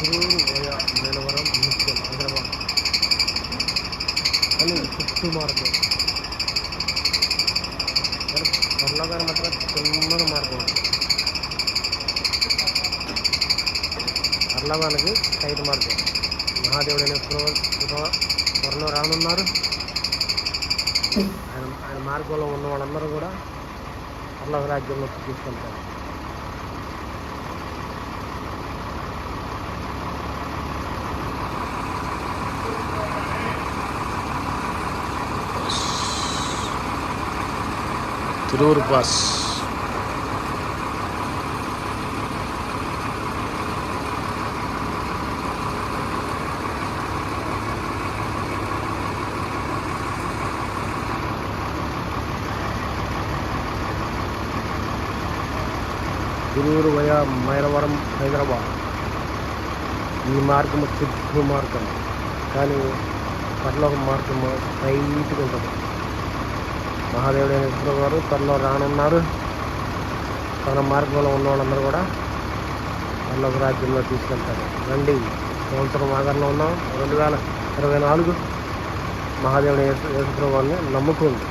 Tiruvuru via మేలవరం ముఖ్యం హైదరాబాద్. అని చుట్టూ మార్గం పర్లోగారు మాత్రం చిన్నగా మార్గం ఉంది సైడ్ మార్గం మహాదేవుడైన త్వరలో రానున్నారు. ఆయన ఆయన మార్గంలో ఉన్న వాళ్ళందరూ కూడా పర్లోక రాజ్యంలోకి తీసుకెళ్తారు. తిరువురు పాస్ తిరువురు వయా మైలవరం హైదరాబాద్ ఈ మార్గము చుట్టూ మార్గం కానీ పర్లోక మార్గము టైట్గా ఉంటుంది మహాదేవుడు ఇద్దరు గారు త్వరలో రానున్నారు. తన మార్గంలో ఉన్న వాళ్ళందరూ కూడా పర్లోక రాజ్యంలో తీసుకెళ్తారు. రండి. సంవత్సరం ఆధారంలో ఉన్నాం. రెండు వేల ఇరవై నాలుగు మహాదేవుడు యేసు యేసుప్రభు వారిని నమ్ముకుంది.